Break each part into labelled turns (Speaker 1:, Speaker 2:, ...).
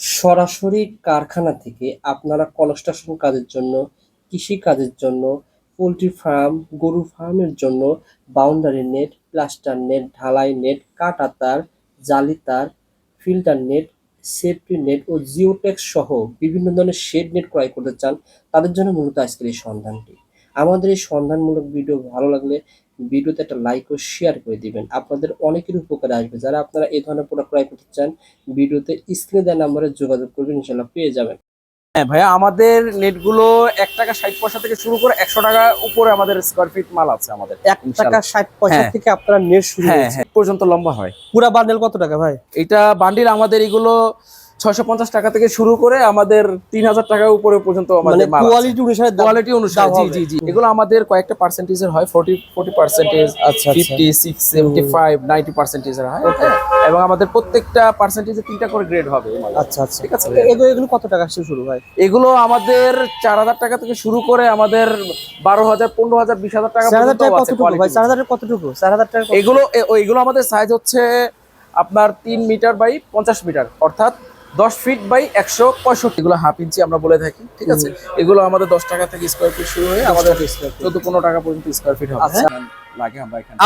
Speaker 1: সরাসরি কারখানা থেকে আপনারা কনস্ট্রাকশন কাজের জন্য, কৃষি কাজের জন্য, পোলট্রি ফার্ম, গরু ফার্মের জন্য বাউন্ডারি নেট, প্লাস্টার নেট, ঢালাই নেট, কাটা তার, জালি তার, ফিল্টার নেট, সেফটি নেট ও জিওটেক্স সহ বিভিন্ন ধরনের শেড নেট ক্রয় করতে চান, তাদের জন্য মূলত আজকের এই সন্ধানটি। আমাদের এই সন্ধানমূলক ভিডিও ভালো লাগলে ভিডিওতে একটা লাইক ও শেয়ার করে দিবেন। আপনাদের অনেকের উপকারে আসবে। যারা আপনারা এই ধরনের প্রোডাক্ট ক্রয় করতে চান ভিডিওতে স্ক্রিনে দেওয়া নাম্বারে যোগাযোগ করবেন ইনশাল্লাহ পেয়ে যাবেন।
Speaker 2: হ্যাঁ ভাইয়া আমাদের নেটগুলো এক টাকা ষাট পয়সা থেকে শুরু করে একশো টাকা উপরে আমাদের স্কোয়ার ফিট মাল আছে আমাদের।
Speaker 1: এক টাকা ষাট পয়সা
Speaker 2: হ্যাঁ।
Speaker 1: থেকে আপনারা নেট শুরু
Speaker 2: হ্যাঁ হ্যাঁ। পর্যন্ত লম্বা হয়।
Speaker 1: পুরা বান্ডেল কত টাকা ভাই?
Speaker 2: এটা বান্ডিল আমাদের এগুলো ছয়শো পঞ্চাশ টাকা থেকে শুরু করে আমাদের তিন হাজার টাকা উপরে পর্যন্ত
Speaker 1: মানে
Speaker 2: আমাদের
Speaker 1: কোয়ালিটি অনুসারে দাম-
Speaker 2: কোয়ালিটি অনুসারে জি জি জি। এগুলো আমাদের কয়েকটা পার্সেন্টেজের হয় ফোর্টি ফোর্টি পার্সেন্টেজ
Speaker 1: আচ্ছা আচ্ছা।
Speaker 2: Fifty six seventy five ninety পার্সেন্টেজের হয় হ্যাঁ। এবং আমাদের প্রত্যেকটা পার্সেন্টেজে তিনটা করে গ্রেড হবে
Speaker 1: আচ্ছা আচ্ছা।
Speaker 2: ঠিক আছে?
Speaker 1: এগুলো এগুলো কত টাকা শুরু ভাই
Speaker 2: এগুলো আমাদের চার হাজার টাকা থেকে শুরু করে আমাদের বারো হাজার পনেরো হাজার বিশ হাজার টাকা
Speaker 1: চার হাজার টাকা কতটুকু ভাই। চার হাজার কতটুকু? চার হাজার টাকা
Speaker 2: এগুলো এগুলো আমাদের সাইজ হচ্ছে আপনার তিন মিটার বাই পঞ্চাশ মিটার অর্থাৎ দশ ফিট বাই একশো পঁয়ষট্টি এগুলো হাফ ইঞ্চি আমরা বলে থাকি ঠিক আছে? এগুলো আমাদের দশ টাকা থেকে স্কোয়ার ফিট শুরু হয়ে আমাদের চোদ্দ পনেরো টাকা পর্যন্ত স্কোয়ার ফিট হবে।
Speaker 1: আচ্ছা।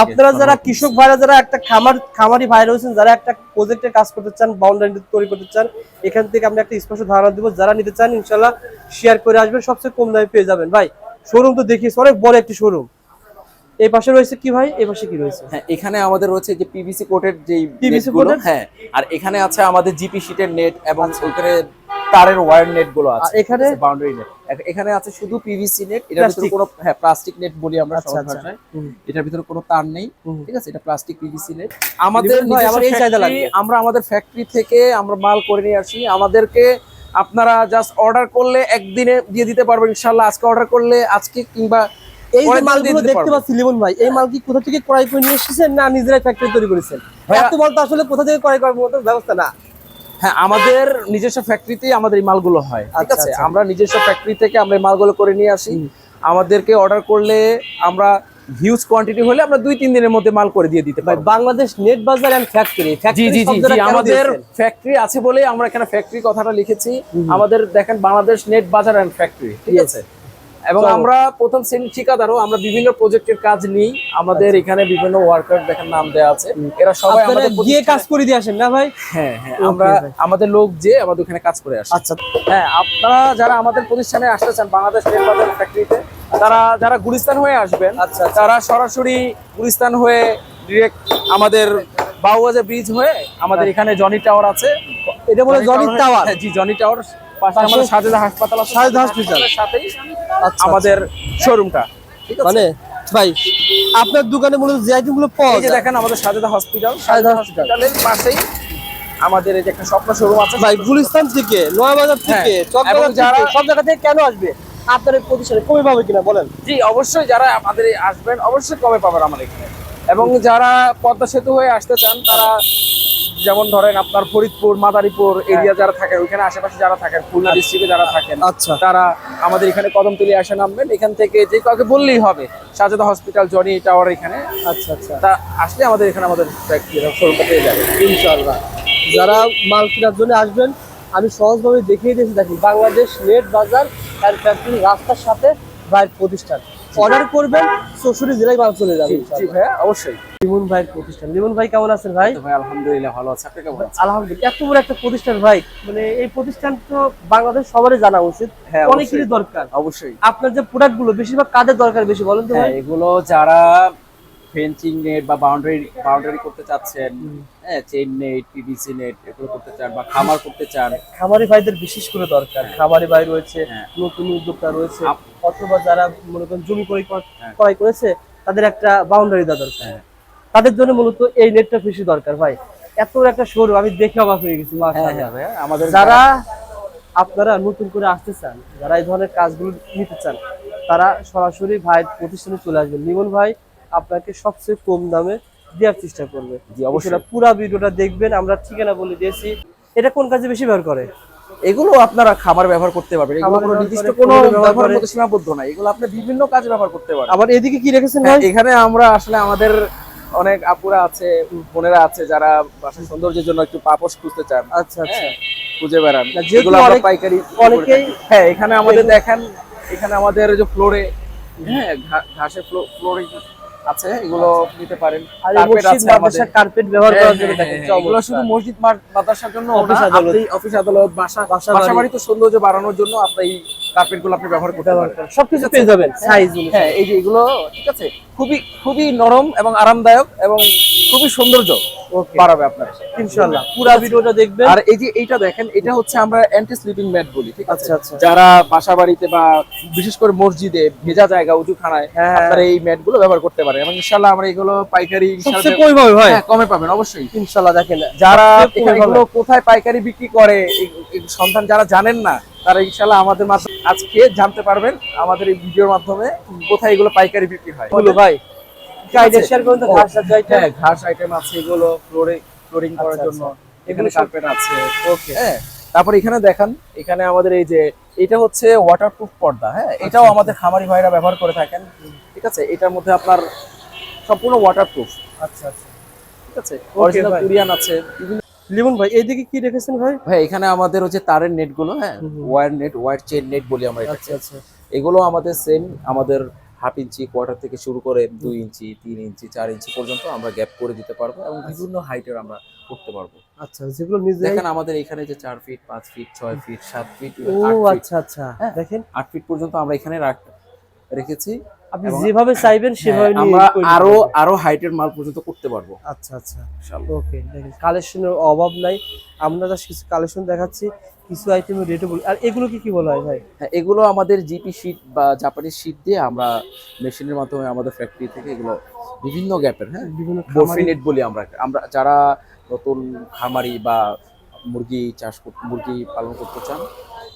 Speaker 1: আপনারা যারা কৃষক ভাইরা যারা একটা খামার খামারি ভাই রয়েছেন যারা একটা প্রজেক্টে কাজ করতে চান বাউন্ডারি তৈরি করতে চান এখান থেকে আমরা একটা স্পষ্ট ধারণা দিব। যারা নিতে চান ইনশাল্লাহ শেয়ার করে আসবেন সবচেয়ে কম দামে পেয়ে যাবেন। ভাই শোরুম তো দেখিয়েছি অনেক বড় একটি শোরুম এই পাশে রয়েছে কি ভাই? এই পাশে কি রয়েছে?
Speaker 2: হ্যাঁ এখানে আমাদের রয়েছে যে পিভিসি কোটের যে
Speaker 1: PVC
Speaker 2: গুলো হ্যাঁ আর এখানে আছে আমাদের জিপি শিটের নেট এবং ওইখানে তারের ওয়্যার নেটগুলো আছে
Speaker 1: এখানে?
Speaker 2: বাউন্ডারি নেট এখানে আছে শুধু পিভিসি নেট এটার ভিতরে কোনো হ্যাঁ প্লাস্টিক নেট বলি আমরা
Speaker 1: আচ্ছা,
Speaker 2: সহজ
Speaker 1: আচ্ছা।
Speaker 2: ভাষায়। এটার ভিতরে কোনো তার নেই ঠিক আছে এটা প্লাস্টিক পিভিসি নেট আমাদের।
Speaker 1: আমরা
Speaker 2: আমাদের ফ্যাক্টরি থেকে আমরা মাল করে নিয়ে আসি। আমাদেরকে আপনারা জাস্ট অর্ডার করলে একদিনে দিয়ে দিতে পারবেন ইনশাআল্লাহ। আজকে অর্ডার করলে আজকে কিংবা
Speaker 1: এই যে মালগুলো দেখতে পাচ্ছি লিমন ভাই এই মাল কি কোথা থেকে ক্রয় করে নিয়ে এসেছেন না নিজেরাই ফ্যাক্টরি তৈরি করেছেন? এত মাল তো আসলে কোথা থেকে ক্রয় করার মতো ব্যবস্থা না।
Speaker 2: হ্যাঁ আমাদের নিজস্ব ফ্যাক্টরিতেই আমাদের এই মালগুলো হয় ঠিক
Speaker 1: আচ্ছা,
Speaker 2: আছে?
Speaker 1: আচ্ছা।
Speaker 2: আমরা নিজস্ব ফ্যাক্টরি থেকে আমরা এই মালগুলো করে নিয়ে আসি। আমাদেরকে অর্ডার করলে আমরা হিউজ কোয়ান্টিটি হলে আমরা দুই তিন দিনের মধ্যে মাল করে দিয়ে দিতে পারব।
Speaker 1: Bangladesh Net Bazar and Factory
Speaker 2: জি জি জি জি আমাদের ফ্যাক্টরি আছে বলে আমরা এখানে ফ্যাক্টরি কথাটা লিখেছি। আমাদের দেখেন Bangladesh Net Bazar and Factory ঠিক আছে? এবং আমরা প্রথম শ্রেণির ঠিকাদারও আমরা বিভিন্ন প্রজেক্টের কাজ নিই। আমাদের এখানে বিভিন্ন ওয়ার্কার দেখেন নাম দেওয়া আছে। এরা সবাই আমাদের
Speaker 1: গিয়ে কাজ করে দিয়ে আসেন না ভাই?
Speaker 2: হ্যাঁ হ্যাঁ আমরা আমাদের লোক যে আমাদের ওখানে কাজ করে আসে।
Speaker 1: আচ্ছা।
Speaker 2: হ্যাঁ আপনারা যারা আমাদের প্রতিষ্ঠানে আসতে চান বাংলাদেশ রেল বাজার ফ্যাক্টরিতে তারা যারা গুলিস্তান হয়ে আসবেন
Speaker 1: আচ্ছা, আচ্ছা।
Speaker 2: তারা সরাসরি গুলিস্তান হয়ে ডিরেক্ট আমাদের বাউবাজা ব্রিজ হয়ে আমাদের এখানে জনি টাওয়ার আছে।
Speaker 1: এটা বলে জনি টাওয়ার
Speaker 2: হ্যাঁ, জি জনি টাওয়ার আমাদের সাজেদা হাসপাতাল আছে।
Speaker 1: সাজেদা
Speaker 2: হাসপাতালের সাথেই
Speaker 1: আচ্ছা,
Speaker 2: আমাদের শোরুমটা ঠিক আছে।
Speaker 1: মানে ভাই আপনার দোকানে মূলত যে আইটেমগুলো পাওয়া যায়।
Speaker 2: দেখেন আমাদের সাজেদা হসপিটাল
Speaker 1: সাজেদা
Speaker 2: সাজেদা
Speaker 1: হসপিটাল।
Speaker 2: হসপিটালের পাশেই আমাদের এই যে একটা স্বপ্ন শোরুম আছে।
Speaker 1: ভাই গুলিস্তান থেকে নয়াবাজার থেকে
Speaker 2: হ্যাঁ,
Speaker 1: চট্টগ্রাম
Speaker 2: এবং যারা-
Speaker 1: সব জায়গা থেকে কেন আসবে? আপনার প্রতিষ্ঠানে কমে পাবে কিনা বলেন।
Speaker 2: জি অবশ্যই যারা আমাদের আসবেন অবশ্যই কমে পাবেন আমার এখানে। এবং যারা পদ্মা সেতু হয়ে আসতে চান তারা যেমন ধরেন আপনার ফরিদপুর মাদারীপুর এরিয়া যারা থাকেন ওইখানে আশেপাশে যারা থাকেন খুলনা ডিস্ট্রিক্টে যারা থাকেন
Speaker 1: আচ্ছা।
Speaker 2: তারা আমাদের এখানে কদমতলি আসে নামবেন। এখান থেকে যে কাউকে বললেই হবে সাজেদা হসপিটাল জনি টাওয়ার এখানে।
Speaker 1: আচ্ছা আচ্ছা।
Speaker 2: তা আসলে আমাদের এখানে আমাদের শোরুমটা পেয়ে যাবে।
Speaker 1: ইনশাআল্লাহ। যারা মাল কেনার জন্য আসবেন আমি সহজভাবে দেখিয়ে দিয়েছি দেখুন বাংলাদেশ নেট বাজার আর ফ্যাক্টরি রাস্তার সাথে ভাইয়ের প্রতিষ্ঠান। অর্ডার করবেন চৌষট্টি জেলায় মাল চলে যাবে
Speaker 2: জি অবশ্যই।
Speaker 1: লিমন ভাইয়ের প্রতিষ্ঠান। লিমন ভাই কেমন আছেন ভাই?
Speaker 2: ভাই আলহামদুলিল্লাহ ভালো আছে। আপনি কেমন আছেন?
Speaker 1: আলহামদুলিল্লাহ এত বড় একটা প্রতিষ্ঠান ভাই। মানে এই প্রতিষ্ঠান তো বাংলাদেশ সবারই জানা উচিত
Speaker 2: হ্যাঁ,
Speaker 1: অনেকেরই। দরকার।
Speaker 2: অবশ্যই।
Speaker 1: আপনার যে প্রোডাক্টগুলো বেশিরভাগ কাদের দরকার বেশি বলেন তো
Speaker 2: হ্যাঁ
Speaker 1: ভাই?
Speaker 2: এগুলো যারা ফেন্সিং নেট বা বাউন্ডারি বাউন্ডারি করতে চাচ্ছেন হ্যাঁ চেইন নেট পিভিসি নেট এগুলো করতে চান বা খামার করতে চান।
Speaker 1: খামারি ভাইদের বিশেষ করে দরকার। খামারি ভাই রয়েছে
Speaker 2: হ্যাঁ।
Speaker 1: নতুন উদ্যোক্তা রয়েছে অথবা যারা মনে করেন জমি ক্রয় কর-
Speaker 2: হ্যাঁ।
Speaker 1: ক্রয় করেছে তাদের একটা বাউন্ডারি দেওয়া দরকার।
Speaker 2: হ্যাঁ।
Speaker 1: তাদের জন্য মূলত এই নেটটা বেশি দরকার ভাই। এত একটা শোরুম আমি দেখে অবাক হয়ে গেছি
Speaker 2: হ্যাঁ হ্যাঁ আমাদের
Speaker 1: যারা আপনারা নতুন করে আসতে চান যারা এই ধরনের কাজগুলো নিতে চান তারা সরাসরি ভাই প্রতিষ্ঠানে চলে আসবেন। লিমন ভাই আপনাকে সবচেয়ে কম দামে দেওয়ার চেষ্টা করবে।
Speaker 2: জি, অবশ্যই।
Speaker 1: পুরো ভিডিওটা দেখবেন আমরা ঠিকানা বলে দিয়েছি। এটা কোন কাজে বেশি ব্যবহার করে?
Speaker 2: এগুলো আপনারা খাবার ব্যবহার করতে পারবেন। এগুলো কোনো নির্দিষ্ট কোনো
Speaker 1: ব্যবহার
Speaker 2: মধ্যে সীমাবদ্ধ না এগুলো আপনি বিভিন্ন কাজে ব্যবহার করতে পারেন।
Speaker 1: আবার এদিকে কি রেখেছেন
Speaker 2: হ্যাঁ,
Speaker 1: ভাই?
Speaker 2: এখানে আমরা আসলে আমাদের অনেক আপুরা আছে বোনেরা আছে যারা বাসার সৌন্দর্যের জন্য একটু পাপোশ খুঁজতে চান।
Speaker 1: আচ্ছা আচ্ছা।
Speaker 2: হ্যাঁ, খুঁজে বেড়ান। যেগুলো আমরা পাইকারি
Speaker 1: অনেকেই
Speaker 2: হ্যাঁ এখানে আমাদের দেখেন। এখানে আমাদের যে ফ্লোরে হ্যাঁ ঘা- ঘাসের ফ্লোরে আছে এগুলো নিতে পারেন
Speaker 1: মসজিদ
Speaker 2: আছে আমাদের।
Speaker 1: কার্পেট ব্যবহার
Speaker 2: হ্যাঁ,
Speaker 1: করার জন্য
Speaker 2: হ্যাঁ, হ্যাঁ, এগুলো শুধু মসজিদ মাদ- মাদ্রাসার জন্য
Speaker 1: অফিস আদালত।
Speaker 2: আপনি অফিস আদালত বাসা
Speaker 1: বাসা বাড়ি।
Speaker 2: বাড়িতে সৌন্দর্য বাড়ানোর জন্য আপনার এই কার্পেটগুলো আপনি ব্যবহার করতে পারেন।
Speaker 1: সবকিছু পেয়ে যাবেন সাইজ
Speaker 2: হ্যাঁ এই যে এগুলো ঠিক আছে? খুবই খুবই নরম এবং আরামদায়ক এবং খুবই সৌন্দর্য বাড়াবে আপনার।
Speaker 1: ইনশাআল্লাহ। পুরো ভিডিওটা দেখবেন।
Speaker 2: আর এই যে এইটা দেখেন এটা হচ্ছে আমরা অ্যান্টি স্লিপিং ম্যাট বলি ঠিক আছে?
Speaker 1: আচ্ছা আচ্ছা।
Speaker 2: যারা বাসা বাড়িতে বা বিশেষ করে মসজিদে ভেজা জায়গা উজুখানায়
Speaker 1: হ্যাঁ।
Speaker 2: আপনারা এই ম্যাটগুলো ব্যবহার করতে পারেন। এবং ইনশাল্লাহ আমরা এগুলো পাইকারি ইনশাল্লাহ
Speaker 1: সবচেয়ে কই পাবে ভাই।
Speaker 2: হ্যাঁ, কমে পাবেন অবশ্যই।
Speaker 1: ইনশাআল্লাহ দেখেন।
Speaker 2: যারা এগুলো কোথায় পাইকারি বিক্রি করে সন্ধান যারা জানেন না তারা ইনশাল্লাহ আমাদের মাধ্যমে আজকে জানতে পারবেন আমাদের এই ভিডিওর মাধ্যমে কোথায় এগুলো পাইকারি বিক্রি হয়।
Speaker 1: বলো ভাই ঘাস
Speaker 2: হ্যাঁ আইটেম আছে এগুলো ফ্লোরিং করার
Speaker 1: আচ্ছা,
Speaker 2: জন্য
Speaker 1: আচ্ছা।
Speaker 2: এখানে কার্পেট আছে।
Speaker 1: ওকে।
Speaker 2: হ্যাঁ তারপর এখানে দেখান এখানে আমাদের এই যে এটা হচ্ছে ওয়াটারপ্রুফ পর্দা হ্যাঁ
Speaker 1: আচ্ছা,
Speaker 2: এটাও আমাদের খামারি ভাইরা ব্যবহার করে থাকেন। ঠিক আছে? এটার মধ্যে আপনার সম্পূর্ণ ওয়াটারপ্রুফ
Speaker 1: আচ্ছা আচ্ছা।
Speaker 2: ঠিক আছে? অরিজিনাল। কুরিয়ান আছে বিভিন্ন
Speaker 1: লিমন ভাই এইদিকে কি রেখেছেন ভাই?
Speaker 2: ভাই এখানে আমাদের হচ্ছে তারের নেটগুলো হ্যাঁ। Wire net wire chain net বলি আমরা
Speaker 1: আচ্ছা আচ্ছা।
Speaker 2: এগুলো আমাদের সেম আমাদের হাফ ইঞ্চি কোয়ার্টার থেকে শুরু করে দুই ইঞ্চি তিন ইঞ্চি চার ইঞ্চি পর্যন্ত আমরা গ্যাপ করে দিতে পারব এবং বিভিন্ন হাইটের আমরা করতে পারব।
Speaker 1: আচ্ছা যেগুলো নিজে
Speaker 2: দেখেন আমাদের এখানে যে চার ফিট পাঁচ ফিট ছয় ফিট সাত ফিট
Speaker 1: ও আচ্ছা আচ্ছা।
Speaker 2: হ্যাঁ।
Speaker 1: দেখেন।
Speaker 2: আট ফিট পর্যন্ত আমরা এখানে রাখ- রেখেছি।
Speaker 1: আপনি যেভাবে চাইবেন সেভাবে
Speaker 2: হ্যাঁ,
Speaker 1: নিয়ে
Speaker 2: আমরা
Speaker 1: আরও
Speaker 2: আরও হাইটের মাল পর্যন্ত করতে পারব।
Speaker 1: আচ্ছা আচ্ছা। ওকে দেখেন কালেকশনের অভাব নাই। আমরা জাস্ট কিছু কালেকশন দেখাচ্ছি কিছু আইটেমের রেটও বলি আর এগুলো কি কি বলা হয় ভাই?
Speaker 2: হ্যাঁ, এগুলো আমাদের জিপি শীট বা জাপানিজ শীট দিয়ে আমরা মেশিনের মাধ্যমে আমাদের ফ্যাক্টরি থেকে এগুলো বিভিন্ন গ্যাপের হ্যাঁ
Speaker 1: বিভিন্ন
Speaker 2: বরফি বলি আমরা। আমরা যারা নতুন খামারি বা মুরগি চাষ মুরগি পালন করতে চান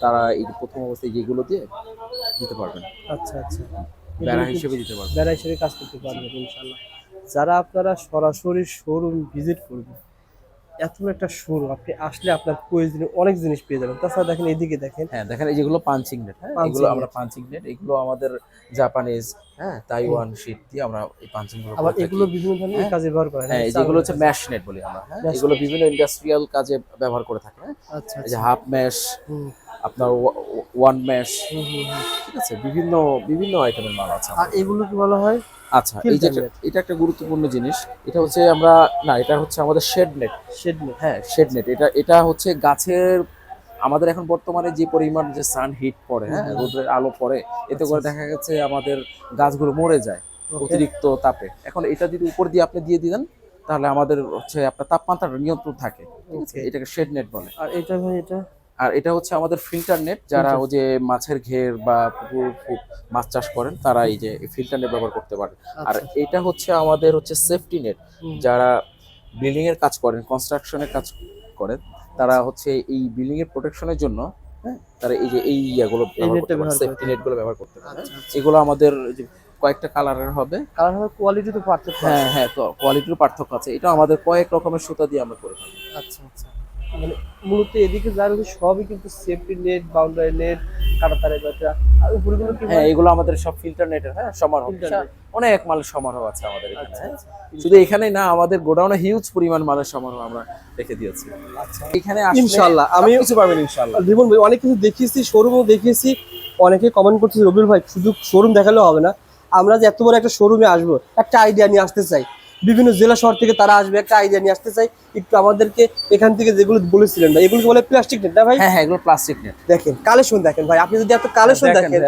Speaker 2: তারা এই প্রথম অবস্থায় যেগুলো দিয়ে দিতে পারবেন।
Speaker 1: আচ্ছা আচ্ছা।
Speaker 2: বেড়া হিসেবে দিতে পারবেন
Speaker 1: বেড়া হিসেবে কাজ করতে পারবেন ইনশাল্লাহ যারা আপনারা সরাসরি শোরুম ভিজিট করবেন এত একটা শোরুম আপনি আসলে আপনার প্রয়োজনীয় অনেক জিনিস পেয়ে যাবেন। তাছাড়া দেখেন এদিকে দেখেন।
Speaker 2: হ্যাঁ দেখেন এই যেগুলো পাঞ্চিং নেট হ্যাঁ এগুলো আমরা পাঞ্চিং নেট এগুলো আমাদের জাপানিজ হ্যাঁ তাইওয়ান শীট দিয়ে আমরা এই পাঞ্চিংগুলো
Speaker 1: আবার এগুলো বিভিন্ন ধরনের
Speaker 2: হ্যাঁ।
Speaker 1: কাজে ব্যবহার করা হয়।
Speaker 2: হ্যাঁ যেগুলো হচ্ছে ম্যাশ নেট বলি আমরা হ্যাঁ এগুলো বিভিন্ন ইন্ডাস্ট্রিয়াল কাজে ব্যবহার করে থাকে হ্যাঁ।
Speaker 1: আচ্ছা
Speaker 2: এই যে
Speaker 1: আচ্ছা।
Speaker 2: হাফ ম্যাশ আপনার ওয়ান ম্যাশ। ঠিক আছে বিভিন্ন বিভিন্ন আইটেমের মাল আছে
Speaker 1: আর এগুলো কি বলা হয়?
Speaker 2: আচ্ছা এই যে এটা একটা গুরুত্বপূর্ণ জিনিস। এটা হচ্ছে আমরা না এটা হচ্ছে আমাদের শেড নেট
Speaker 1: শেড নেট
Speaker 2: হ্যাঁ শেড নেট এটা এটা হচ্ছে গাছের আমাদের এখন বর্তমানে যে পরিমাণ যে সান হিট পড়ে হ্যাঁ। রোদের আলো পড়ে এতে করে
Speaker 1: আচ্ছা,
Speaker 2: দেখা গেছে আমাদের গাছগুলো মরে যায় অতিরিক্ত তাপে। এখন এটা যদি উপর দিয়ে আপনি দিয়ে দিলেন তাহলে আমাদের হচ্ছে আপনার তাপমাত্রাটা নিয়ন্ত্রণ থাকে। ঠিক আছে এটাকে শেড নেট বলে।
Speaker 1: আর এটা ভাই এটা?
Speaker 2: আর এটা হচ্ছে আমাদের ফিল্টার নেট যারা ওই যে মাছের ঘের বা পুকুর মাছ চাষ করেন তারা এই যে ফিল্টার নেট ব্যবহার করতে পারে আর
Speaker 1: আচ্ছা।
Speaker 2: এটা হচ্ছে আমাদের হচ্ছে সেফটি নেট যারা বিল্ডিং এর কাজ করেন কনস্ট্রাকশনের কাজ করেন তারা হচ্ছে এই বিল্ডিং এর প্রোটেকশনের জন্য হ্যাঁ তারা এই যে এই ইয়াগুলো সেফটি নেটগুলো ব্যবহার করতে পারে
Speaker 1: আচ্ছা, আচ্ছা।
Speaker 2: এগুলো আমাদের যে কয়েকটা কালারের হবে।
Speaker 1: কালার হবে কোয়ালিটি তো পার্থক্য
Speaker 2: হ্যাঁ হ্যাঁ তো কোয়ালিটির পার্থক্য আছে। এটা আমাদের কয়েক রকমের সুতা দিয়ে আমরা করে থাকি।
Speaker 1: আচ্ছা আচ্ছা। মানে মূলত এদিকে যা রয়েছে সবই কিন্তু সেফটি নেট বাউন্ডারি নেট কাটাতারে বাটা আর উপরগুলো কি
Speaker 2: হ্যাঁ এগুলো আমাদের সব ফিল্টার নেটের হ্যাঁ সমারোহ অনেক মালের সমারোহ আছে আমাদের এখানে
Speaker 1: আচ্ছা
Speaker 2: হ্যাঁ।
Speaker 1: আচ্ছা।
Speaker 2: শুধু এখানে না আমাদের গোডাউনে হিউজ পরিমাণ মালের সমারোহ আমরা রেখে দিয়েছি।
Speaker 1: আচ্ছা।
Speaker 2: এখানে আসলে
Speaker 1: ইনশাআল্লাহ, আমি-
Speaker 2: কিছু পাবেন ইনশাআল্লাহ।
Speaker 1: লিমন ভাই অনেক কিছু দেখিয়েছি শোরুমও দেখিয়েছি অনেকে কমেন্ট করছে রবিউল ভাই শুধু শোরুম দেখালেও হবে না। আমরা যে এত বড় একটা শোরুমে আসব একটা আইডিয়া নিয়ে আসতে চাই। বিভিন্ন জেলা শহর থেকে তারা আসবে একটা আইডিয়া নিয়ে আসতে চাই। একটু আমাদেরকে এখান থেকে যেগুলো বলেছিলেন ভাই এগুলো বলে প্লাস্টিক নেট না ভাই?
Speaker 2: হ্যাঁ হ্যাঁ এগুলো প্লাস্টিক নেট
Speaker 1: দেখেন কালেকশন দেখেন ভাই আপনি যদি এত কালেকশন দেখেন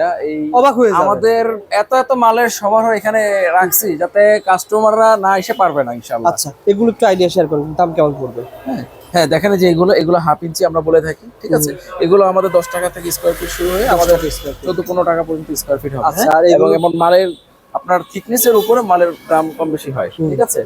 Speaker 1: অবাক হয়ে যাবেন।
Speaker 2: আমাদের এত এত মালের সমারোহ এখানে রাখছি যাতে কাস্টমাররা না এসে পারবে না ইনশাআল্লাহ।
Speaker 1: আচ্ছা এগুলো একটু আইডিয়া শেয়ার করুন দাম কেমন পড়বে?
Speaker 2: হ্যাঁ হ্যাঁ দেখেন যে এগুলো এগুলো হাফ ইঞ্চি আমরা বলে থাকি ঠিক আছে? এগুলো আমাদের দশ টাকা থেকে স্কোয়ার ফিট শুরু হয়ে আমাদের চোদ্দ পনেরো টাকা পর্যন্ত স্কোয়ার ফিট হবে।
Speaker 1: আচ্ছা,
Speaker 2: এবং এমন মালের আপনার থিকনেস এর উপরে মালের দাম কম বেশি হয় ঠিক আছে?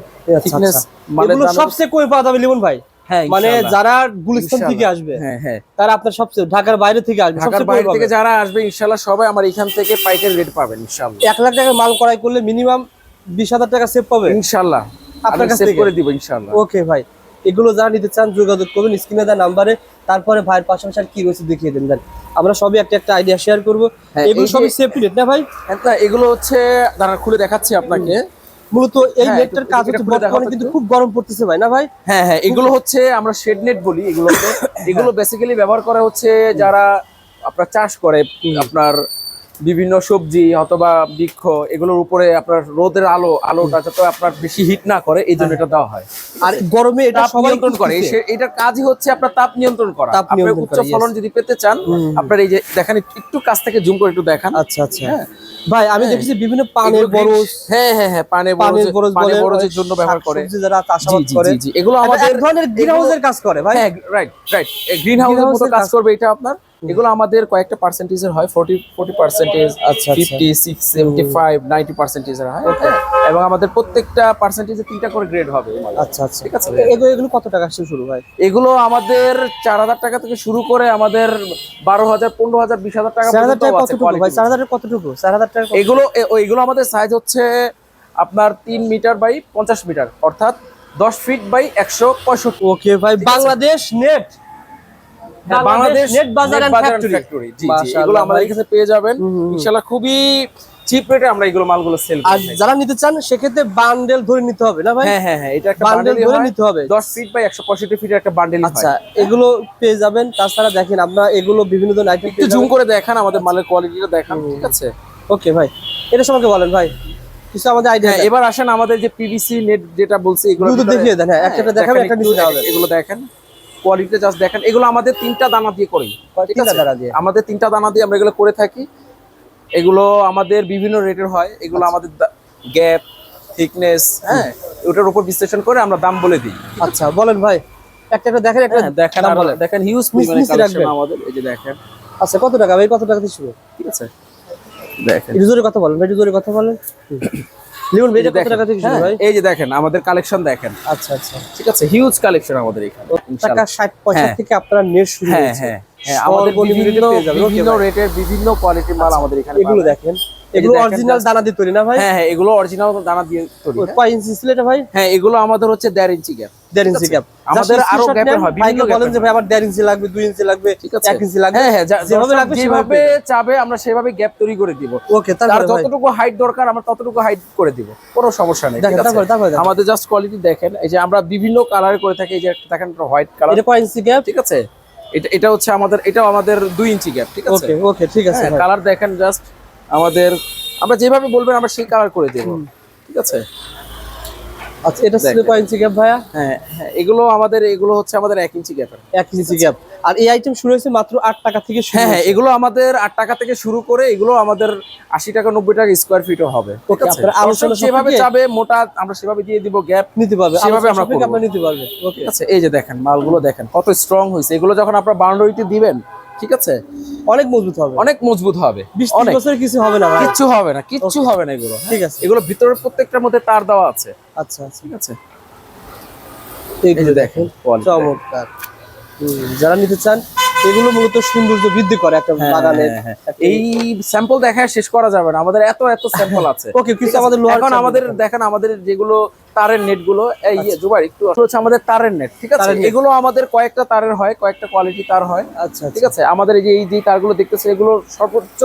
Speaker 2: থিকনেস
Speaker 1: আচ্ছা।
Speaker 2: মালের দাম
Speaker 1: সবচেয়ে কমে পাওয়া যাবে লিমন ভাই?
Speaker 2: হ্যাঁ
Speaker 1: মানে যারা গুলিস্তান থেকে আসবে
Speaker 2: হ্যাঁ হ্যাঁ।
Speaker 1: তারা আপনার সবচেয়ে ঢাকার বাইরে থেকে আসবে
Speaker 2: ঢাকার
Speaker 1: সবচেয়ে
Speaker 2: বাইরে থেকে যারা আসবে ইনশাআল্লাহ সবাই আমার এখান থেকে পাইকারি রেট পাবেন ইনশাআল্লাহ।
Speaker 1: এক লাখ টাকার মাল করাই করলে মিনিমাম বিশ হাজার টাকা সেভ পাবে?
Speaker 2: ইনশাআল্লাহ।
Speaker 1: আপনার কাছ
Speaker 2: কাছে
Speaker 1: থেকে?
Speaker 2: করে দিব ইনশাআল্লাহ।
Speaker 1: ওকে ভাই। এগুলো যারা নিতে চান যোগাযোগ করবেন স্ক্রিনে দেওয়া নাম্বারে। তারপরে ভাইয়ের পাশাপাশি আর কি রয়েছে দেখিয়ে দেন দেন। আমরা সবই একটা একটা আইডিয়া শেয়ার করব।
Speaker 2: হ্যাঁ,
Speaker 1: এগুলো সবই সেফটি নেট না ভাই?
Speaker 2: হ্যাঁ, এগুলো হচ্ছে দাঁড়া খুলে দেখাচ্ছি আপনাকে।
Speaker 1: মূলত এই
Speaker 2: হ্যাঁ,
Speaker 1: নেটটার কাজ হচ্ছে বর্তমানে কিন্তু খুব গরম পড়তেছে ভাই না ভাই?
Speaker 2: হ্যাঁ হ্যাঁ এগুলো হচ্ছে আমরা শেড নেট বলি এগুলোকে। এগুলো বেসিক্যালি ব্যবহার করা হচ্ছে যারা আপনার চাষ করে আপনার বিভিন্ন সবজি অথবা বৃক্ষ এগুলোর উপরে আপনার রোদের আলো আলোটা যাতে আপনার বেশি হিট না করে এই জন্য এটা দেওয়া হয়।
Speaker 1: আর গরমে এটা
Speaker 2: নিয়ন্ত্রণ করে। এটার কাজই হচ্ছে আপনার তাপ নিয়ন্ত্রণ করা।
Speaker 1: নিয়ন্ত্রণ
Speaker 2: উচ্চ ফলন যদি পেতে চান আপনার এই যে দেখেন একটু- কাছ থেকে জুম করে একটু দেখান।
Speaker 1: আচ্ছা আচ্ছা। ভাই আমি দেখেছি বিভিন্ন পানের বরজ।
Speaker 2: হ্যাঁ হ্যাঁ হ্যাঁ পানে
Speaker 1: পানের বরজ
Speaker 2: পানে বরজের জন্য ব্যবহার করে।
Speaker 1: যারা চাষাবাদ করে।
Speaker 2: এগুলো
Speaker 1: আমাদের ধরনের গ্রিন হাউসের কাজ করে ভাই।
Speaker 2: হ্যাঁ রাইট রাইট গ্রিন হাউসের মতো কাজ- করবে এটা আপনার। এগুলো আমাদের কয়েকটা পার্সেন্টেজের হয় ফোর্টি ফোর্টি পার্সেন্টেজ
Speaker 1: আচ্ছা,
Speaker 2: fifty six seventy five ninety পার্সেন্টেজের হয় হ্যাঁ, এবং আমাদের প্রত্যেকটা পার্সেন্টেজে তিনটা করে গ্রেড হবে
Speaker 1: আচ্ছা আচ্ছা।
Speaker 2: ঠিক আছে?
Speaker 1: এগুলো এগুলো কত টাকা থেকে শুরু হয়?
Speaker 2: এগুলো আমাদের চার হাজার টাকা থেকে শুরু করে আমাদের বারো হাজার পনেরো হাজার বিশ হাজার টাকা
Speaker 1: চার হাজার কতটুকু ভাই? চার হাজার কতটুকু? চার হাজার টাকা
Speaker 2: এগুলো এগুলো আমাদের সাইজ হচ্ছে আপনার তিন মিটার বাই পঞ্চাশ মিটার অর্থাৎ দশ ফিট বাই একশো পঁয়ষট্টি।
Speaker 1: ওকে ভাই Bangladesh Net
Speaker 2: Bangladesh
Speaker 1: Net Bazar and Factory
Speaker 2: জি জি এগুলো আমাদের। কাছে পেয়ে যাবেন। ইনশাআল্লাহ খুবই চিপ রেটে আমরা এগুলো মালগুলো সেল
Speaker 1: আর যারা নিতে চান সেক্ষেত্রে বান্ডেল ধরে নিতে হবে না ভাই?
Speaker 2: হ্যাঁ হ্যাঁ হ্যাঁ এটা একটা বান্ডেল
Speaker 1: ধরে নিতে হবে।
Speaker 2: 10 ফিট বাই 165 ফিটের একটা বান্ডেল
Speaker 1: আচ্ছা এগুলো পেয়ে যাবেন। তাছাড়া দেখেন আপনারা এগুলো বিভিন্ন ধরনের আইটেম
Speaker 2: একটু জুম করে দেখান আমাদের মালের কোয়ালিটিটা দেখান ঠিক আছে?
Speaker 1: ওকে ভাই এটা সম্পর্কে বলেন ভাই। কিছু আমাদের আইডিয়া
Speaker 2: হ্যাঁ এবার আসেন আমাদের যে পিভিসি নেট যেটা বলছি এগুলো
Speaker 1: দেখিয়ে দেন, হ্যাঁ, একটা একটা দেখাবেন, একটা নিচে।
Speaker 2: এগুলো দেখেন। কোয়ালিটিটা জাস্ট দেখেন এগুলো আমাদের তিনটা দানা দিয়ে করি ঠিক আছে?
Speaker 1: দানা দিয়ে?
Speaker 2: আমাদের তিনটা দানা দিয়ে আমরা এগুলো করে থাকি। এগুলো আমাদের বিভিন্ন রেটের হয় এগুলো
Speaker 1: আচ্ছা।
Speaker 2: আমাদের গ্যাপ থিকনেস হ্যাঁ ওটার উপর বিশ্লেষণ করে আমরা দাম বলে দিই।
Speaker 1: আচ্ছা বলেন ভাই একটা একটা দেখেন একটা
Speaker 2: হ্যাঁ, দেখেন
Speaker 1: বলেন।
Speaker 2: দেখেন হিউজ
Speaker 1: রাখবেন।
Speaker 2: আমাদের এই যে দেখেন।
Speaker 1: আচ্ছা কত টাকা ভাই? কত টাকা শুরু?
Speaker 2: ঠিক আছে? দেখেন।
Speaker 1: জোরে কথা বলেন ভাই একটু জোরে কথা বলেন। লিমন
Speaker 2: এই
Speaker 1: কত টাকা থেকে শুরু
Speaker 2: হয়
Speaker 1: ভাই
Speaker 2: এই যে দেখেন আমাদের কালেকশন দেখেন।
Speaker 1: আচ্ছা আচ্ছা।
Speaker 2: ঠিক আছে হিউজ কালেকশন আমাদের এখানে।
Speaker 1: টাকা
Speaker 2: ইনশাআল্লাহ।
Speaker 1: ষাট পয়সা
Speaker 2: হ্যাঁ।
Speaker 1: থেকে আপনারা নেট শুরু
Speaker 2: হ্যাঁ
Speaker 1: হয়েছে।
Speaker 2: হ্যাঁ হ্যাঁ। আমাদের
Speaker 1: সর্বনিম্ন rate এ
Speaker 2: বিভিন্ন
Speaker 1: পেয়ে যাবেন, okay
Speaker 2: বিভিন্ন রেটের বিভিন্ন কোয়ালিটির মাল আমাদের এখানে
Speaker 1: এগুলো দেখেন। এগুলো অরিজিনাল দানা দিয়ে তৈরি না ভাই?
Speaker 2: হ্যাঁ হ্যাঁ এগুলো অরিজিনাল দানা দিয়ে তৈরি হ্যাঁ।
Speaker 1: কয় ইঞ্চি ছিল এটা ভাই?
Speaker 2: হ্যাঁ এগুলো আমাদের হচ্ছে দেড় ইঞ্চি গ্যাপ
Speaker 1: দেড় ইঞ্চি গ্যাপ
Speaker 2: আমাদের আরও গ্যাপের হয়, বিভিন্ন
Speaker 1: বলেন যে ভাই আমার দেড় ইঞ্চি লাগবে দুই ইঞ্চি লাগবে এক ইঞ্চি লাগবে।
Speaker 2: হ্যাঁ হ্যাঁ
Speaker 1: যেভাবে লাগবে সেভাবে
Speaker 2: চাবে আমরা সেভাবে গ্যাপ তৈরি করে দিব।
Speaker 1: ওকে
Speaker 2: তার যতটুকু হাইট দরকার আমরা ততটুকু হাইট করে দিব। কোনো সমস্যা নেই। আমাদের জাস্ট কোয়ালিটি দেখেন। এই যে আমরা বিভিন্ন কালারে করে থাকি এই যে দেখেন হোয়াইট কালার
Speaker 1: এটা কয় ইঞ্চি গ্যাপ
Speaker 2: ঠিক আছে? এটা এটা হচ্ছে আমাদের এটাও আমাদের দুই ইঞ্চি গ্যাপ ঠিক আছে?
Speaker 1: ওকে ওকে ঠিক আছে
Speaker 2: কালার দেখেন জাস্ট আমাদের আমরা যেভাবে বলবেন আমরা সেই কালার করে দেব ঠিক আছে?
Speaker 1: আচ্ছা এটা ছিল। কয় ইঞ্চি গ্যাপ ভাইয়া?
Speaker 2: হ্যাঁ হ্যাঁ এগুলো আমাদের এগুলো হচ্ছে আমাদের এক ইঞ্চি গ্যাপ
Speaker 1: এক ইঞ্চি গ্যাপ আর এই আইটেম শুরু হয়েছে মাত্র আট টাকা থেকে
Speaker 2: হ্যাঁ হ্যাঁ এগুলো আমাদের আট টাকা থেকে শুরু করে এগুলো আমাদের আশি টাকা নব্বই টাকা স্কোয়ার ফিটও হবে।
Speaker 1: আলোচনা
Speaker 2: দর্শক যেভাবে মোটা আমরা সেভাবে দিয়ে দিব গ্যাপ
Speaker 1: নিতে পারবে।
Speaker 2: সেভাবে আমরা
Speaker 1: নিতে পারবে
Speaker 2: ঠিক আছে এই যে দেখেন মালগুলো দেখেন কত স্ট্রং হয়েছে। এগুলো যখন আপনার বাউন্ডারিতে দিবেন ঠিক আছে?
Speaker 1: অনেক মজবুত হবে।
Speaker 2: অনেক মজবুত হবে। অনেক।
Speaker 1: বছরের কিছু হবে না
Speaker 2: কিচ্ছু হবে না কিচ্ছু হবে না এগুলো।
Speaker 1: ঠিক আছে।
Speaker 2: এগুলো ভিতরের প্রত্যেকটার মধ্যে তার দেওয়া আছে।
Speaker 1: আচ্ছা আচ্ছা।
Speaker 2: ঠিক আছে?
Speaker 1: এই
Speaker 2: এই যে দেখেন।
Speaker 1: চমৎকার। যারা নিতে চান এগুলো মূলত সৌন্দর্য বৃদ্ধি করে একটা
Speaker 2: হ্যাঁ,
Speaker 1: বাগানের
Speaker 2: হ্যাঁ, হ্যাঁ। এই স্যাম্পল দেখা শেষ করা যাবে না। আমাদের এত এত স্যাম্পল আছে।
Speaker 1: ওকে কিছু আমাদের
Speaker 2: এখন আমাদের
Speaker 1: দেখান।
Speaker 2: আমাদের যেগুলো তারের নেটগুলো এই জুবার জুবাই একটু হচ্ছে আমাদের তারের নেট ঠিক আছে? এগুলো আমাদের কয়েকটা তারের হয় কয়েকটা কোয়ালিটি তার হয়।
Speaker 1: আচ্ছা
Speaker 2: ঠিক আছে? আমাদের এই যে এই যে তারগুলো দেখতেছে এগুলো সর্বোচ্চ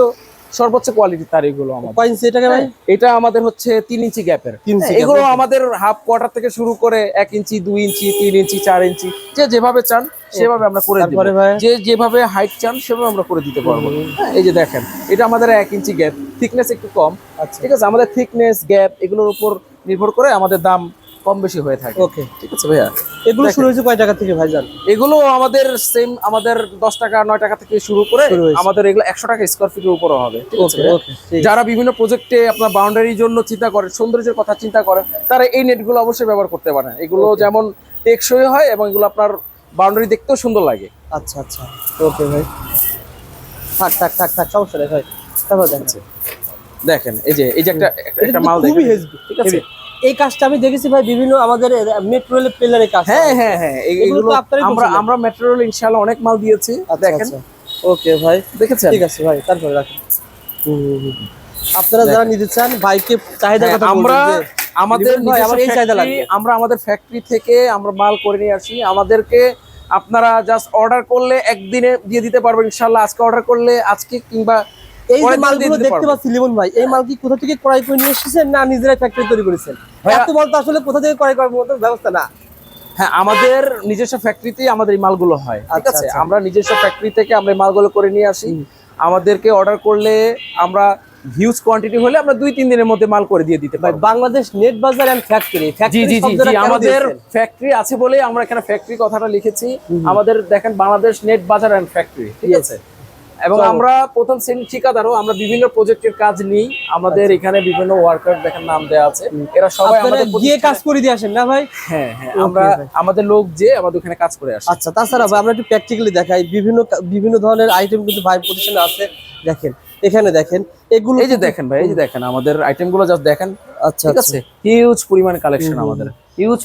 Speaker 2: সর্বোচ্চ কোয়ালিটি তার এগুলো আমাদের।
Speaker 1: এটাকে ভাই?
Speaker 2: এটা আমাদের হচ্ছে তিন ইঞ্চি গ্যাপের এগুলো আমাদের হাফ কোয়ার্টার থেকে শুরু করে এক ইঞ্চি দুই ইঞ্চি তিন ইঞ্চি চার ইঞ্চি যে যেভাবে চান সেভাবে আমরা করে দিব যে যেভাবে হাইট চান সেভাবে আমরা করে দিতে পারব। হ্যাঁ, এই যে দেখেন এটা আমাদের এক ইঞ্চি গ্যাপ থিকনেস একটু কম।
Speaker 1: আচ্ছা।
Speaker 2: ঠিক আছে আমাদের থিকনেস গ্যাপ এগুলোর উপর নির্ভর করে আমাদের দাম কম বেশি হয়ে থাকে।
Speaker 1: ওকে
Speaker 2: ঠিক আছে ভাইয়া?
Speaker 1: এগুলো শুরু হয়েছে কয় টাকা থেকে ভাইজান?
Speaker 2: এগুলো আমাদের সেম আমাদের দশ টাকা নয় টাকা থেকে শুরু করে আমাদের এগুলো একশো টাকা স্কোয়ার ফিটের উপরও হবে। যারা বিভিন্ন প্রজেক্টে আপনার বাউন্ডারির জন্য চিন্তা করেন সৌন্দর্যের কথা চিন্তা করেন তারা এই নেটগুলো অবশ্যই ব্যবহার করতে পারেন এগুলো যেমন টেকসই হয় এবং এগুলো আপনার বাউন্ডারি দেখতেও সুন্দর লাগে।
Speaker 1: আচ্ছা আচ্ছা। ওকে ভাই। থাক থাক থাক থাক সমস্যা নেই ভাই। তারপর দেখেন।
Speaker 2: দেখেন এই যে এই যে একটা একটা- মাল দেখেন। ঠিক আছে?
Speaker 1: এই কাজটা আমি দেখেছি ভাই বিভিন্ন আমাদের মেট্রো রেলের প্লেয়ারের কাজ
Speaker 2: হ্যাঁ হ্যাঁ। হ্যাঁ এই-
Speaker 1: এগুলো তো
Speaker 2: আমরা। আমরা ম্যাটেরিয়াল ইনশাআল্লাহ অনেক মাল দিয়েছি।
Speaker 1: আচ্ছা
Speaker 2: দেখেন।
Speaker 1: আচ্ছা। ওকে ভাই
Speaker 2: দেখেছেন?
Speaker 1: ঠিক আছে ভাই তারপরে রাখেন। আপনারা যারা নিতে চান বাইকে চাহিদার
Speaker 2: হ্যাঁ,
Speaker 1: কথা
Speaker 2: আমরা আমাদের
Speaker 1: এই চাহিদা লাগবে।
Speaker 2: আমরা আমাদের ফ্যাক্টরি থেকে আমরা মাল করে নিয়ে আসি। আমাদেরকে আপনারা জাস্ট অর্ডার করলে একদিনে দিয়ে দিতে পারবেন। ইনশাল্লাহ আজকে অর্ডার করলে আজকে কিংবা
Speaker 1: এই যে মালগুলো দেখতে পাচ্ছি লিমন ভাই এই মাল কি কোথা থেকে ক্রয় করে নিয়ে এসেছেন না নিজেরাই ফ্যাক্টরি তৈরি করেছেন? এত বলতো আসলে কোথা থেকে ক্রয় করার মতো ব্যবস্থা না।
Speaker 2: হ্যাঁ আমাদের নিজস্ব ফ্যাক্টরিতেই আমাদের এই মালগুলো হয় ঠিক
Speaker 1: আচ্ছা,
Speaker 2: আছে?
Speaker 1: আচ্ছা।
Speaker 2: আমরা নিজস্ব ফ্যাক্টরি থেকে আমরা মালগুলো করে নিয়ে আসি। আমাদেরকে অর্ডার করলে আমরা হিউজ কোয়ান্টিটি হলে আমরা দুই তিন দিনের মধ্যে মাল করে দিয়ে দিতে পারব।
Speaker 1: Bangladesh Net Bazar and Factory
Speaker 2: জি জি জি জি আমাদের ফ্যাক্টরি আছে বলে আমরা এখানে ফ্যাক্টরি কথাটা লিখেছি। আমাদের দেখেন Bangladesh Net Bazar and Factory ঠিক আছে? এবং আমরা প্রথম শ্রেণি ঠিকাদারও আমরা বিভিন্ন প্রজেক্টের কাজ নিই। আমাদের
Speaker 1: আচ্ছা।
Speaker 2: এখানে বিভিন্ন ওয়ার্কার দেখেন নাম দেওয়া আছে। এরা সবাই আমাদের
Speaker 1: গিয়ে কাজ করে দিয়ে আসেন না ভাই?
Speaker 2: হ্যাঁ হ্যাঁ। আমরা আমাদের লোক যে আমাদের ওখানে কাজ করে আসে।
Speaker 1: আচ্ছা তাছাড়া ভাই আমরা একটু প্র্যাকটিক্যালি দেখাই। বিভিন্ন বিভিন্ন ধরনের আইটেম কিন্তু ভাই প্রতিষ্ঠানে আছে। দেখেন এখানে দেখেন এগুলো
Speaker 2: এই যে দেখেন ভাই এই যে দেখেন আমাদের আইটেমগুলো জাস্ট দেখেন।
Speaker 1: আচ্ছা
Speaker 2: ঠিক আছে? হিউজ পরিমাণ কালেকশন আমাদের।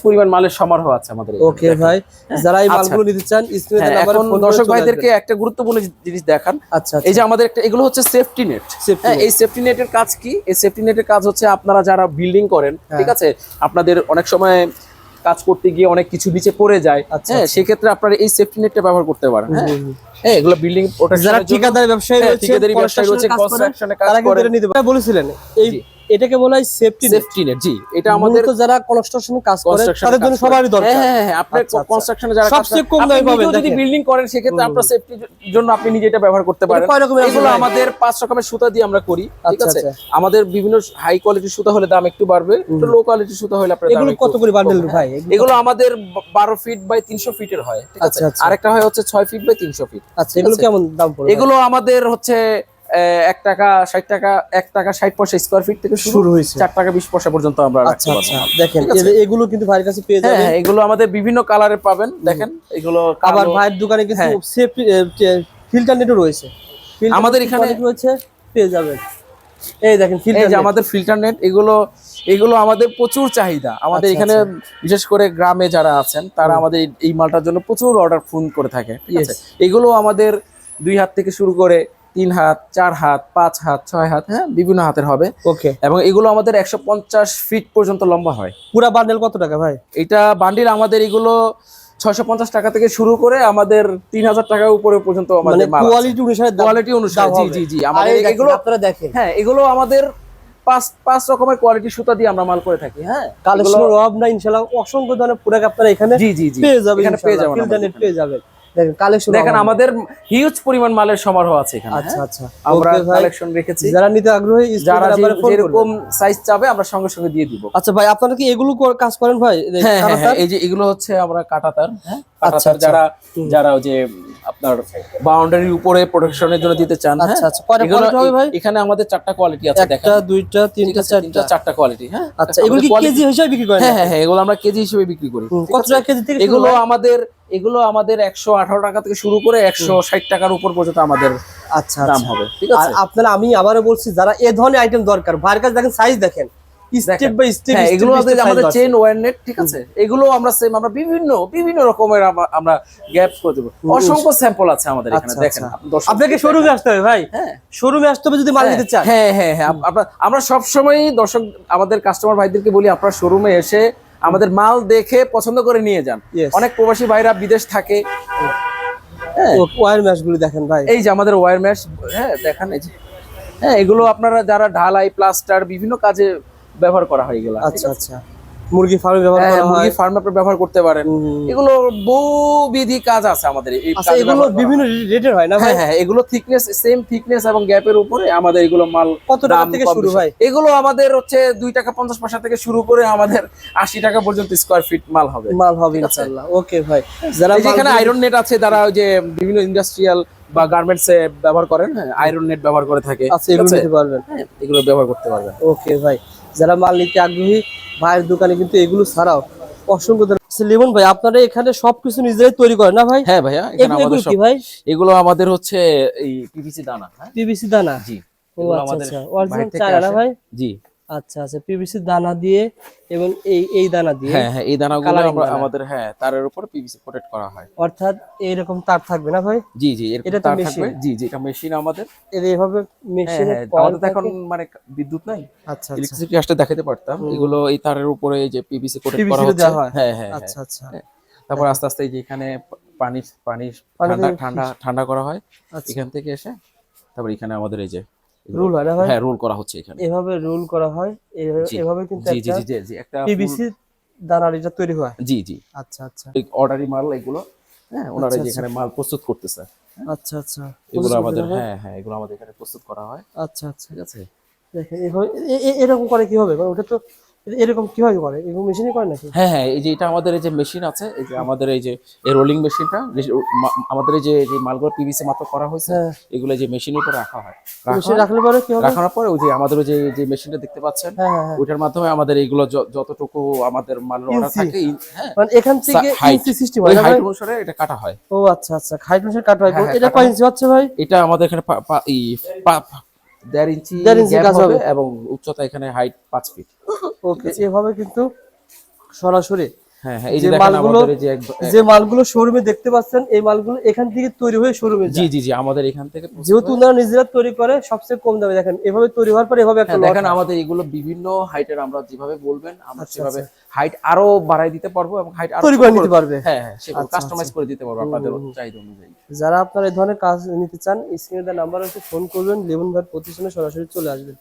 Speaker 2: পরিমাণ মালের সমারোহ আছে আমাদের
Speaker 1: ওকে ভাই যারা এই
Speaker 2: আচ্ছা।
Speaker 1: মালগুলো নিতে চান স্ক্রিনে
Speaker 2: হ্যাঁ, এখন দর্শক ভাইদেরকে একটা গুরুত্বপূর্ণ জিনিস দেখান
Speaker 1: আচ্ছা
Speaker 2: এই যে আমাদের একটা এগুলো হচ্ছে সেফটি নেট হ্যাঁ। এই সেফটি নেটের কাজ কি এই সেফটি নেটের কাজ হচ্ছে আপনারা যারা বিল্ডিং করেন
Speaker 1: হ্যাঁ।
Speaker 2: ঠিক আছে আপনাদের অনেক সময় কাজ করতে গিয়ে অনেক কিছু নিচে পড়ে যায়
Speaker 1: আচ্ছা,
Speaker 2: হ্যাঁ
Speaker 1: আচ্ছা।
Speaker 2: সেক্ষেত্রে আপনারা এই সেফটি নেটটা ব্যবহার করতে পারেন হ্যাঁ হ্যাঁ এগুলো বিল্ডিং
Speaker 1: যারা ঠিকাদার ব্যবসায়ী
Speaker 2: হ্যাঁ,
Speaker 1: রয়েছে
Speaker 2: ঠিকাদারি ব্যবসায়ী রয়েছে,
Speaker 1: construction কাজ করেন। নিতে বলেছিলেন এই। এটাকে বলা হয় সেফটি
Speaker 2: সেফটি নেট জি। এটা আমাদের
Speaker 1: আমাদের যারা কনস্ট্রাকশন কাজ করে তাদের জন্য সবারই দরকার।
Speaker 2: হ্যাঁ হ্যাঁ হ্যাঁ আপনি
Speaker 1: আচ্ছা, আচ্ছা।
Speaker 2: কনস্ট্রাকশনে যারা
Speaker 1: সবচেয়ে কম দামে
Speaker 2: আপনি
Speaker 1: পাবেন,
Speaker 2: যদি বিল্ডিং করেন সেক্ষেত্রে আপনার সেফটির জন্য আপনি নিজে এটা ব্যবহার করতে পারেন।
Speaker 1: কয় রকমের
Speaker 2: এগুলো আমাদের পাঁচ রকমের সুতা দিয়ে আমরা করি ঠিক
Speaker 1: আচ্ছা,
Speaker 2: আছে। আমাদের বিভিন্ন হাই কোয়ালিটির সুতা হলে দাম একটু বাড়বে একটু লো কোয়ালিটির সুতা হলে আপনার
Speaker 1: এগুলো কত করে বান্ডেল ভাই?
Speaker 2: হ্যাঁ, এগুলো আমাদের বারো ফিট বাই তিনশো ফিটের হয় ঠিক আছে। আরেকটা হয় হচ্ছে ছয় ফিট বাই তিনশো ফিট
Speaker 1: আচ্ছা এগুলো কেমন দাম পড়বে?
Speaker 2: এগুলো আমাদের হচ্ছে এক টাকা ষাট টাকা এক টাকা ষাট পয়সা স্কোয়ার ফিট থেকে
Speaker 1: শুরু হয়েছে।
Speaker 2: চার টাকা বিশ পয়সা পর্যন্ত আমরা
Speaker 1: আচ্ছা আচ্ছা দেখেন এগুলো কিন্তু ভাইয়ের কাছে পেয়ে
Speaker 2: হ্যাঁ
Speaker 1: যাবেন।
Speaker 2: হ্যাঁ, এগুলো আমাদের বিভিন্ন কালারে পাবেন দেখেন এগুলো
Speaker 1: আবার ভাইয়ের দোকানে কিন্তু। সেফটি ফিল্টার নেটও রয়েছে।
Speaker 2: আমাদের এখানে-
Speaker 1: রয়েছে পেয়ে যাবেন। এই দেখেন ফিল্টার
Speaker 2: আমাদের ফিল্টার নেট এগুলো এগুলো আমাদের প্রচুর চাহিদা। আমাদের
Speaker 1: আচ্ছা,
Speaker 2: এখানে বিশেষ করে গ্রামে যারা আছেন তারা আমাদের এই- এই মালটার জন্য প্রচুর অর্ডার ফোন করে থাকে ঠিক আছে? এগুলো আমাদের দুই হাত থেকে শুরু করে তিন হাত চার হাত পাঁচ হাত ছয় হাত হ্যাঁ বিভিন্ন হাতের হবে।
Speaker 1: ওকে
Speaker 2: এবং এগুলো আমাদের একশো পঞ্চাশ ফিট পর্যন্ত লম্বা হয়।
Speaker 1: পুরা বান্ডেল কত টাকা ভাই?
Speaker 2: এটা বান্ডিল আমাদের এগুলো ছয়শো পঞ্চাশ টাকা থেকে শুরু করে আমাদের তিন হাজার টাকার উপরে পর্যন্ত
Speaker 1: মানে
Speaker 2: আমাদের
Speaker 1: কোয়ালিটি অনুসারে
Speaker 2: কোয়ালিটি অনুসারে জি জি জি। আমাদের এগুলো
Speaker 1: আপনারা দেখেন।
Speaker 2: হ্যাঁ এগুলো আমাদের পাঁচ পাঁচ রকমের কোয়ালিটি সুতা দিয়ে আমরা মাল করে থাকি হ্যাঁ।
Speaker 1: কালেকশনের অভাব নাই ইনশাআল্লাহ অসংখ্য ধরনের প্রোডাক্ট আপনারা এখানে
Speaker 2: জি জি জি।
Speaker 1: পেয়ে যাবেন
Speaker 2: এখানে পেয়ে যাবেন
Speaker 1: পেয়ে যাবেন। দেখেন কালেকশন
Speaker 2: দেখেন আমাদের হিউজ পরিমাণ মালের সমারোহ আছে এখানে
Speaker 1: আচ্ছা
Speaker 2: হ্যাঁ?
Speaker 1: আচ্ছা।
Speaker 2: আমরা কালেকশন রেখেছি।
Speaker 1: যারা নিতে আগ্রহী
Speaker 2: যারা
Speaker 1: যারা
Speaker 2: যেরকম সাইজ চাবে আমরা সঙ্গে সঙ্গে দিয়ে দিব।
Speaker 1: আচ্ছা ভাই আপনারা কি এগুলো কাজ করেন ভাই? এই যে
Speaker 2: হ্যাঁ হ্যাঁ, যে এগুলো হচ্ছে আমরা কাটাতার
Speaker 1: আচ্ছা,
Speaker 2: কাটাতার। যারা যারা যে আপনার বাউন্ডারির উপরে প্রোটেকশনের জন্য দিতে চান?
Speaker 1: আচ্ছা আচ্ছা। ভাই?
Speaker 2: এখানে আমাদের চারটা কোয়ালিটি আছে
Speaker 1: একটা দুইটা তিনটা চারটা।
Speaker 2: চারটা কোয়ালিটি হ্যাঁ?
Speaker 1: আচ্ছা এগুলো কি কেজি হিসাবে বিক্রি করেন?
Speaker 2: হ্যাঁ হ্যাঁ হ্যাঁ এগুলো আমরা কেজি হিসেবে বিক্রি করি
Speaker 1: কত টাকা কেজি থেকে
Speaker 2: এগুলো আমাদের এগুলো আমাদের একশো আঠারো টাকা থেকে শুরু করে একশো ষাট টাকার উপর পর্যন্ত আমাদের
Speaker 1: আচ্ছা
Speaker 2: দাম
Speaker 1: আচ্ছা।
Speaker 2: হবে। ঠিক আছে।
Speaker 1: আপনারা আমি আবারও বলছি যারা এ ধরনের আইটেম দরকার ভাইয়ের কাছে দেখেন সাইজ দেখেন। স্টেপ বাই স্টেপ
Speaker 2: হ্যাঁ এগুলো আমাদের চেন ঠিক আছে? এগুলো আমরা সেম আমরা বিভিন্ন বিভিন্ন রকমের আমরা- গ্যাপ করে দেবো। অসংখ্য স্যাম্পল আছে আমাদের এখানে
Speaker 1: আচ্ছা,
Speaker 2: দেখেন।
Speaker 1: আচ্ছা। আপনাকে শোরুমে আসতে হবে ভাই।
Speaker 2: হ্যাঁ।
Speaker 1: শোরুমে আসতে হবে যদি মাল নিতে চান।
Speaker 2: হ্যাঁ হ্যাঁ হ্যাঁ। আপনার আমরা সব সময় দর্শক আমাদের কাস্টমার ভাইদেরকে বলি আপনার শোরুমে এসে আমাদের মাল দেখে পছন্দ করে নিয়ে যান। অনেক প্রবাসী ভাইরা বিদেশ থাকে। হ্যাঁ।
Speaker 1: ওয়ার ম্যাশগুলো দেখেন ভাই।
Speaker 2: এই যে আমাদের ওয়্যার ম্যাশ হ্যাঁ দেখান এই যে। হ্যাঁ এগুলো আপনারা যারা ঢালাই প্লাস্টার বিভিন্ন কাজে ব্যবহার করা হয়ে এগুলো।
Speaker 1: আচ্ছা আচ্ছা। মুরগি ফার্মে ব্যবহার
Speaker 2: হ্যাঁ,
Speaker 1: করা হয়।
Speaker 2: মুরগি ফার্ম আপনি ব্যবহার করতে পারেন। এগুলো বহুবিধি কাজ আছে আমাদের এই
Speaker 1: আচ্ছা এগুলো বিভিন্ন রেটের হয় না ভাই?
Speaker 2: হ্যাঁ হ্যাঁ এগুলো থিকনেস সেম থিকনেস এবং গ্যাপের উপরে আমাদের এগুলো মাল
Speaker 1: কত টাকা থেকে শুরু। ভাই?
Speaker 2: এগুলো আমাদের হচ্ছে টাকা পঞ্চাশ পয়সা থেকে শুরু করে আমাদের আশি টাকা পর্যন্ত স্কোয়ার ফিট মাল হবে।
Speaker 1: মাল হবে ইনশাআল্লাহ। ওকে ভাই। যারা
Speaker 2: এখানে আয়রন নেট আছে তারা ওই যে বিভিন্ন ইন্ডাস্ট্রিয়াল বা গার্মেন্টস এ ব্যবহার করেন হ্যাঁ আয়রন নেট ব্যবহার করে থাকে।
Speaker 1: আচ্ছা এগুলো নিতে পারবেন।
Speaker 2: হ্যাঁ, এগুলো ব্যবহার করতে পারবেন।
Speaker 1: ওকে ভাই। যারা মাল নিতে আগ্রহী ভাইয়ের দোকানে কিন্তু এগুলো ছাড়াও অসংখ্য আচ্ছা, লিমন ভাই আপনারা এখানে সবকিছু নিজেরাই তৈরি করেন না ভাই?
Speaker 2: হ্যাঁ ভাইয়া এখানে
Speaker 1: এগুলো
Speaker 2: আমাদের
Speaker 1: কি ভাই?
Speaker 2: এগুলো আমাদের হচ্ছে এই পিভিসি দানা হ্যাঁ?
Speaker 1: পিভিসি দানা?
Speaker 2: জি
Speaker 1: আচ্ছা
Speaker 2: আমাদের
Speaker 1: আচ্ছা অরিজিনাল
Speaker 2: থেকে
Speaker 1: না ভাই?
Speaker 2: জি।
Speaker 1: আচ্ছা আচ্ছা পিভিসি দানা দিয়ে এবং এই এই দানা দিয়ে
Speaker 2: হ্যাঁ হ্যাঁ এই দানাগুলো আমরা আমাদের হ্যাঁ তারের উপর পিভিসি কোটেড করা হয়।
Speaker 1: অর্থাৎ এইরকম তার থাকবে না ভাই?
Speaker 2: জি জি এরকম
Speaker 1: এটা
Speaker 2: তার থাকবে। জি জি এটা মেশিন আমাদের।
Speaker 1: এইভাবে
Speaker 2: হ্যাঁ
Speaker 1: মেশিনে
Speaker 2: হ্যাঁ আমাদের তো এখন মানে বিদ্যুৎ নাই।
Speaker 1: আচ্ছা আচ্ছা।
Speaker 2: ইলেকট্রিসিটি আসলে দেখাতে পারতাম। এগুলো এই তারের উপরে এই যে পিভিসি কোটেড করা হচ্ছে।
Speaker 1: হ্যাঁ।
Speaker 2: হ্যাঁ
Speaker 1: আচ্ছা আচ্ছা।
Speaker 2: হ্যাঁ। তারপর আস্তে আস্তে যে এখানে পানি পানি
Speaker 1: পানি
Speaker 2: ঠান্ডা ঠান্ডা ঠান্ডা করা হয়।
Speaker 1: আচ্ছা।
Speaker 2: এখান থেকে এসে তারপর এখানে আমাদের এই যে
Speaker 1: রুল হয় না ভাই
Speaker 2: হ্যাঁ রোল করা হচ্ছে এখানে।
Speaker 1: এভাবে রুল করা হয় এভাবে- কিন্তু
Speaker 2: জি জি জি একটা
Speaker 1: পিভিসি দানারিটা তৈরি হয়।
Speaker 2: জি জি।
Speaker 1: আচ্ছা আচ্ছা।
Speaker 2: অর্ডারি মাল এগুলো হ্যাঁ ওনারা
Speaker 1: আচ্ছা,
Speaker 2: যেখানে মাল প্রস্তুত করতেছে
Speaker 1: আচ্ছা আচ্ছা।
Speaker 2: এগুলো আমাদের হ্যাঁ হ্যাঁ এগুলো আমাদের এখানে প্রস্তুত করা হয়।
Speaker 1: আচ্ছা আচ্ছা।
Speaker 2: ঠিক আছে?
Speaker 1: দেখেন এভাবে এরকম করে কি হবে? মানে ওটা তো এরকম কীভাবে করে? এরকম মেশিনই করে নাকি?
Speaker 2: হ্যাঁ হ্যাঁ এই যে এটা আমাদের এই যে মেশিন আছে এই যে আমাদের এই যে এই রোলিং মেশিনটা আমাদের এই যে যে মালগুলো পিভিসি মাত্র করা হয়েছে
Speaker 1: হ্যাঁ।
Speaker 2: এগুলো যে মেশিনের উপরে রাখা হয়।
Speaker 1: মেশিন রাখলে পরে কি হবে?
Speaker 2: রাখানোর পরে ওই যে আমাদের ওই যে যে মেশিনটা দেখতে পাচ্ছেন
Speaker 1: হ্যাঁ হ্যাঁ
Speaker 2: ওইটার মাধ্যমে আমাদের এইগুলো যতটুকু আমাদের মালের অর্ডার থাকে হ্যাঁ।
Speaker 1: মানে এখান থেকে ইঞ্চি সিস্টেম হয়।
Speaker 2: হাইট অনুসারে এটা কাটা হয়।
Speaker 1: ও আচ্ছা আচ্ছা হাইট মেশিন কাটা হয়। এটা কয় ইঞ্চি হচ্ছে ভাই?
Speaker 2: এটা আমাদের এখানে দেড় ইঞ্চি
Speaker 1: দেড় ইঞ্চি কাজ হবে।
Speaker 2: এবং উচ্চতা এখানে হাইট পাঁচ ফিট
Speaker 1: ওকে এভাবে কিন্তু সরাসরি যে
Speaker 2: যে
Speaker 1: মালগুলো-
Speaker 2: যে
Speaker 1: মালগুলো শোরুমে দেখতে পাচ্ছেন এই মালগুলো এখান থেকে তৈরি হয়ে শোরুমে
Speaker 2: জি জি জি আমাদের এখান থেকে
Speaker 1: যেহেতু ওনারা নিজেরা তৈরি করে সবচেয়ে কম দামে। দেখেন এভাবে তৈরি হওয়ার পর এভাবে একটা
Speaker 2: দেখেন আমাদের এগুলো বিভিন্ন হাইটের আমরা যেভাবে বলবেন আমরা
Speaker 1: আচ্ছা,
Speaker 2: সেভাবে হাইট আরও বাড়াই দিতে পারব এবং হাইট আরও
Speaker 1: তৈরি করে নিতে পারবে।
Speaker 2: হ্যাঁ হ্যাঁ
Speaker 1: আচ্ছা,
Speaker 2: কাস্টমাইজ করে দিতে পারব আপনাদের চাহিদা অনুযায়ী।
Speaker 1: যারা আপনার এই ধরনের কাজ নিতে চান স্ক্রিনে দেওয়া নাম্বার আছে ফোন করবেন লেবন ভাইয়ের প্রতিষ্ঠানে সরাসরি চলে আসবেন।